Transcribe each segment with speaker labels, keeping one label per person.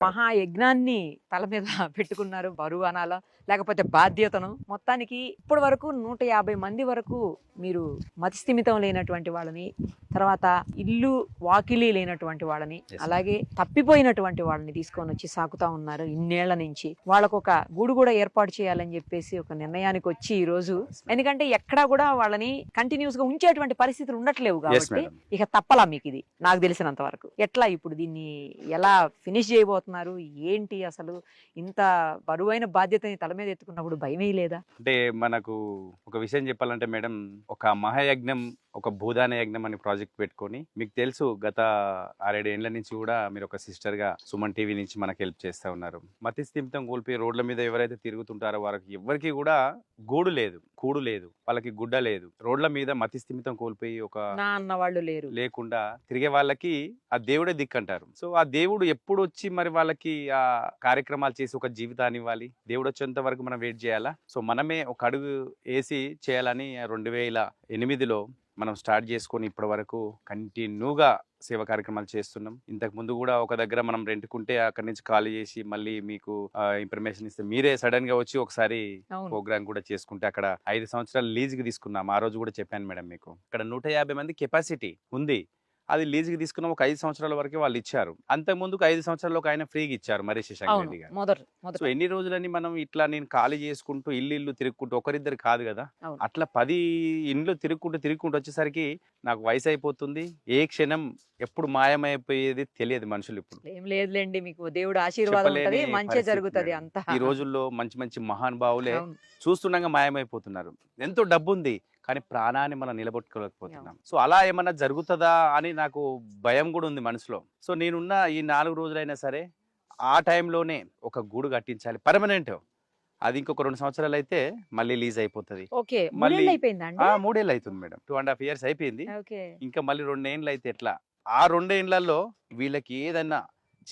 Speaker 1: మహాయజ్ఞాన్ని తల మీద పెట్టుకున్నారు బరువు అనాలా లేకపోతే బాధ్యతను. మొత్తానికి ఇప్పటి వరకు నూట యాభై మంది వరకు మీరు మతిస్థిమితం లేనటువంటి వాళ్ళని తర్వాత ఇల్లు వాకిలి లేనటువంటి వాళ్ళని. అలాగే తప్పిపోయినటువంటి వాళ్ళని తీసుకొని వచ్చి సాకుతా ఉన్నారు ఇన్నేళ్ళ నుంచి. వాళ్ళకు ఒక గూడు కూడా ఏర్పాటు చేయాలని చెప్పేసి ఒక నిర్ణయానికి వచ్చి ఈ రోజు. ఎందుకంటే ఎక్కడా కూడా వాళ్ళని కంటిన్యూస్గా ఉంచేటువంటి పరిస్థితులు ఉండట్లేవు కాబట్టి ఇక తప్పలా మీకు ఇది నాకు తెలిసినంత వరకు. ఎట్లా ఇప్పుడు దీన్ని ఎలా ఫినిష్ చేయబోతున్నారు ఏంటి అసలు? ఇంత బరువైన బాధ్యతని తల మీద ఎత్తుకున్నప్పుడు భయమే లేదా?
Speaker 2: అంటే మనకు ఒక విషయం చెప్పాలంటే మేడం ఒక మహాయజ్ఞం ఒక భూదాన యజ్ఞం అనే ప్రాజెక్ట్ పెట్టుకొని మీకు తెలుసు గత ఆరేడు ఏళ్ళ నుంచి కూడా మీరు ఒక సిస్టర్గా సుమన్ టీవీ నుంచి మనకు హెల్ప్ చేస్తా ఉన్నారు. మతి స్థిమితం కోల్పోయి రోడ్ల మీద ఎవరైతే తిరుగుతుంటారో వారికి ఎవరికి కూడా గూడు లేదు కూడు లేదు వాళ్ళకి గుడ్డ లేదు. రోడ్ల మీద మతి స్థిమితం కోల్పోయి ఒక
Speaker 1: అన్న వాళ్ళు లేరు.
Speaker 2: లేకుండా తిరిగే వాళ్ళకి ఆ దేవుడే దిక్కంటారు. సో ఆ దేవుడు ఎప్పుడు వచ్చి మరి వాళ్ళకి ఆ కార్యక్రమాలు చేసి ఒక జీవితాన్ని ఇవ్వాలి? దేవుడు వచ్చేంత వరకు మనం వెయిట్ చేయాలా? సో మనమే ఒక అడుగు వేసి చేయాలని రెండు వేల ఎనిమిదిలో మనం స్టార్ట్ చేసుకొని ఇప్పటి వరకు కంటిన్యూగా సేవ కార్యక్రమాలు చేస్తున్నాం. ఇంతకు ముందు కూడా ఒక దగ్గర మనం రెంట్కుంటే అక్కడి నుంచి ఖాళీ చేసి మళ్ళీ మీకు ఇన్ఫర్మేషన్ ఇస్తే మీరే సడన్గా వచ్చి ఒకసారి ప్రోగ్రామ్ కూడా చేసుకుంటే అక్కడ ఐదు సంవత్సరాలు లీజ్కి తీసుకున్నాం. ఆ రోజు కూడా చెప్పాను మేడం మీకు. అక్కడ నూట యాభై మంది కెపాసిటీ ఉంది. అది లీజ్కి తీసుకున్నాం. ఒక ఐదు సంవత్సరాల వరకు వాళ్ళు ఇచ్చారు. అంతకు ముందుకు ఐదు సంవత్సరాలు ఒక ఆయన ఫ్రీగా ఇచ్చారు మరి శశాంక్ రెడ్డి గారు. సో ఎన్ని రోజులని మనం ఇట్లా నేను ఖాళీ చేసుకుంటూ ఇల్లు ఇల్లు తిరుగుకుంటూ ఒకరిద్దరు కాదు కదా. అట్లా పది ఇండ్లు తిరుగుకుంటూ తిరుగుకుంటూ వచ్చేసరికి నాకు వయసు అయిపోతుంది. ఏ క్షణం ఎప్పుడు మాయమైపోయేది తెలియదు మనుషులు ఇప్పుడు.
Speaker 1: ఏం లేదులేండి మీకు దేవుడు ఆశీర్వాదం మంచి జరుగుతది. అంతా.
Speaker 2: ఈ రోజుల్లో మంచి మంచి మహానుభావులే. చూస్తుండగా మాయమైపోతున్నారు. ఎంతో డబ్బు ఉంది కానీ ప్రాణాన్ని మనం నిలబెట్టుకోలేకపోతున్నాం. సో అలా ఏమన్నా జరుగుతుందా అని నాకు భయం కూడా ఉంది మనసులో. సో నేనున్న ఈ నాలుగు రోజులైనా సరే ఆ టైంలోనే ఒక గూడు కట్టించాలి. పర్మనెంట్ అది ఇంకొక రెండు సంవత్సరాలు అయితే మళ్ళీ లీజ్ అయిపోతుంది. మళ్ళీ-
Speaker 1: మూడేళ్ళు
Speaker 2: అవుతుంది madam. Two and half years అయిపోయింది. ఇంకా మళ్ళీ రెండేళ్ళు అయితే ఎట్లా? ఆ రెండేళ్ళలో వీళ్ళకి ఏదన్నా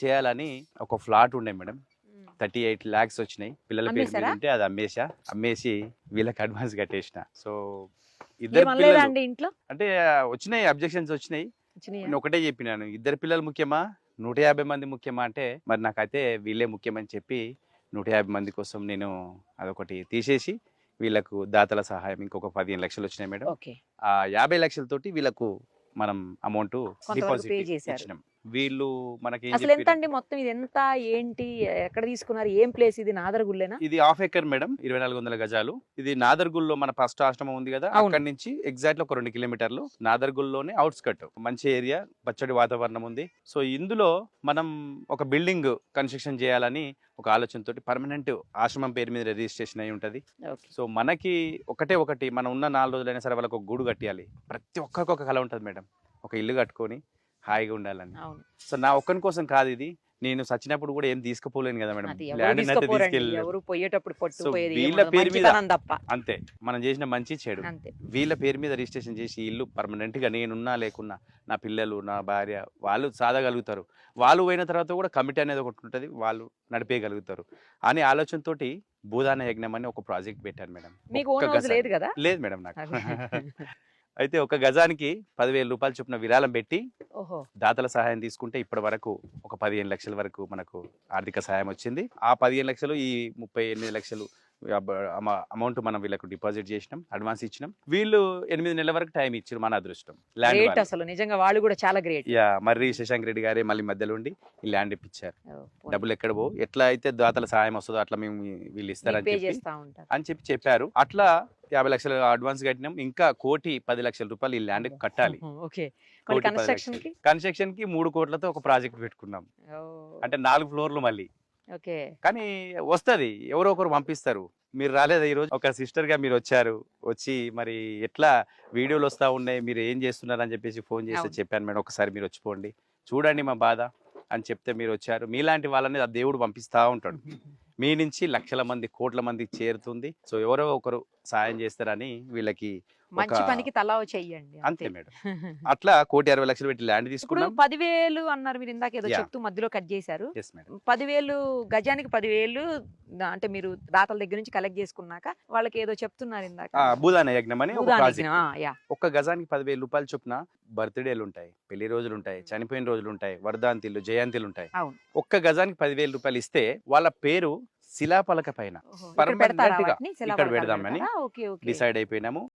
Speaker 2: చేయాలని ఒక ఫ్లాట్ ఉండే మేడం. థర్టీ ఎయిట్ ల్యాక్స్ వచ్చినాయి. పిల్లల పేరు? ఉంటే అది అమ్మేసా అమ్మేసి వీళ్ళకి అడ్వాన్స్ కట్టేసిన. సో ఇద్దరు
Speaker 1: ఇంట్లో?
Speaker 2: అంటే వచ్చినాయి అబ్జెక్షన్స్ వచ్చినాయి? నేను ఒకటే చెప్పినాను ఇద్దరు పిల్లలు ముఖ్యమా? నూట యాభై మంది ముఖ్యమా అంటే మరి నాకైతే వీళ్ళే ముఖ్యమని చెప్పి నూట యాభై మంది కోసం నేను అదొకటి తీసేసి వీళ్ళకు దాతల సహాయం ఇంకొక పదిహేను లక్షలు వచ్చినాయి మేడం. ఆ యాభై లక్షలతోటి వీళ్ళకు మనం అమౌంట్ డిపాజిట్. ఇచ్చినాం. వీళ్ళు మనకి
Speaker 1: అసలు ఎంత? అండి మొత్తం ఇది? ఎంత ఏంటి ఎక్కడ తీసుకున్నారు? ఏం ప్లేస్ ఇది? నాదరగుల్లేనా
Speaker 2: ఇది హాఫ్ ఎకర్ మేడం ఇరవై నాలుగు వందల గజాలు. ఇది నాదర్గుల్లో మన ఫస్ట్ ఆశ్రమం ఉంది కదా. అక్కడి నుంచి ఎగ్జాక్ట్ ఒక రెండు కిలోమీటర్లు. నాదర్గుల్లోనే అవుట్స్కట్ మంచి ఏరియా పచ్చడి వాతావరణం ఉంది. సో ఇందులో మనం ఒక బిల్డింగ్ కన్స్ట్రక్షన్ చేయాలని ఒక ఆలోచనతోటి పర్మనెంట్ ఆశ్రమం పేరు మీద రిజిస్ట్రేషన్ అయి ఉంటది. సో మనకి ఒకటే ఒకటి మనం ఉన్న నాలుగు రోజులైనా సరే వాళ్ళకి ఒక గూడు కట్టియాలి. ప్రతి ఒక్కరికి ఒక కళ ఉంటుంది మేడం. ఒక ఇల్లు కట్టుకొని హాయిగా ఉండాలని. సో నా ఒక్కని కోసం కాదు ఇది. నేను సచ్చినప్పుడు కూడా ఏం తీసుకుపోలేను కదా మేడం. ల్యాండ్ అయితే
Speaker 1: పోయేటప్పుడు
Speaker 2: వీళ్ళ. పేరు మీద- అంతే. మనం చేసిన మంచి చెడు. వీళ్ళ పేరు మీద రిజిస్ట్రేషన్ చేసి ఇల్లు పర్మనెంట్గా నేనున్నా లేకున్నా నా పిల్లలు నా భార్య వాళ్ళు సాధగలుగుతారు వాళ్ళు పోయిన తర్వాత కూడా కమిటీ అనేది ఒకటి ఉంటుంది. వాళ్ళు నడిపేయగలుగుతారు. అనే ఆలోచనతోటి భూదాన యజ్ఞం అని ఒక ప్రాజెక్ట్ పెట్టాను మేడం.
Speaker 1: లేదు కదా?
Speaker 2: లేదు మేడం నాకు. అయితే ఒక గజానికి పదివేల రూపాయలు చొప్పున విరాళం పెట్టి దాతల సహాయం తీసుకుంటే ఇప్పటి వరకు ఒక పదిహేను లక్షల వరకు మనకు ఆర్థిక సహాయం వచ్చింది. ఆ పదిహేను లక్షలు ఈ ముప్పై ఎనిమిది లక్షలు అమౌంట్ మనం వీళ్ళకు డిపాజిట్ చేసినాం అడ్వాన్స్ ఇచ్చినాం. వీళ్ళు ఎనిమిది నెలల వరకు టైం ఇచ్చారు మన అదృష్టం. ల్యాండ్.
Speaker 1: అసలు. నిజంగా వాళ్ళు కూడా చాలా గ్రేట్
Speaker 2: యా మర్రి శశాంక్ రెడ్డి గారే మళ్ళీ మధ్యలో ఉండి ఈ ల్యాండ్ ఇప్పించారు. డబ్బులు ఎక్కడ పో ఎట్లా అయితే దాతల సహాయం వస్తుందో అట్లా మేము వీళ్ళు ఇస్తారని చెప్పి అని చెప్పి చెప్పారు. అట్లా యాభై లక్షలు అడ్వాన్స్ కట్టినాం. ఇంకా కోటి పది లక్షల రూపాయలు ఈ ల్యాండ్ కట్టాలి. కన్స్ట్రక్షన్కి మూడు కోట్లతో ఒక ప్రాజెక్ట్ పెట్టుకున్నాం. అంటే నాలుగు ఫ్లోర్లు మళ్ళీ.
Speaker 1: ఓకే.
Speaker 2: కానీ వస్తది. ఎవరో ఒకరు పంపిస్తారు. మీరు రాలేదా ఈరోజు ఒక సిస్టర్గా మీరు వచ్చారు. వచ్చి మరి ఎట్లా వీడియోలు వస్తా ఉన్నాయి? మీరు ఏం చేస్తున్నారు? అని చెప్పేసి ఫోన్ చేసి
Speaker 1: అవును.
Speaker 2: చెప్పాను మేడం. ఒకసారి మీరు వచ్చిపోండి చూడండి మా బాధ అని చెప్తే మీరు వచ్చారు. మీలాంటి వాళ్ళని ఆ దేవుడు పంపిస్తా ఉంటాడు. మీ నుంచి లక్షల మంది కోట్ల మంది చేరుతుంది. సో ఎవరో ఒకరు సాయం చేస్తారని వీళ్ళకి
Speaker 1: మంచి పనికి తలా చెయ్యండి
Speaker 2: అంతే మేడం. అట్లా కోటి అరవై లక్షలు పెట్టి ల్యాండ్ తీసుకున్నాం.
Speaker 1: పదివేలు అన్నారు మీరు ఇందాక ఏదో. చెప్తూ మధ్యలో కట్ చేశారు. పదివేలు గజానికి పదివేలు అంటే మీరు దాతల దగ్గర నుంచి కలెక్ట్ చేసుకున్నాక వాళ్ళకి ఏదో చెప్తున్నారు ఇందాక.
Speaker 2: భూదాన యజ్ఞం అని ఒక గజానికి పదివేలు రూపాయలు చొప్పున బర్త్డేలు ఉంటాయి పెళ్ళి రోజులు ఉంటాయి చనిపోయిన రోజులు ఉంటాయి వర్ధాంతిలు జయంతిలు ఉంటాయి. ఒక్క గజానికి పదివేలు రూపాయలు ఇస్తే వాళ్ళ పేరు శిలాపలక పైన.
Speaker 1: పెడతారా
Speaker 2: గా ఇక్కడ పెడదామని డిసైడ్ అయిపోయినాము.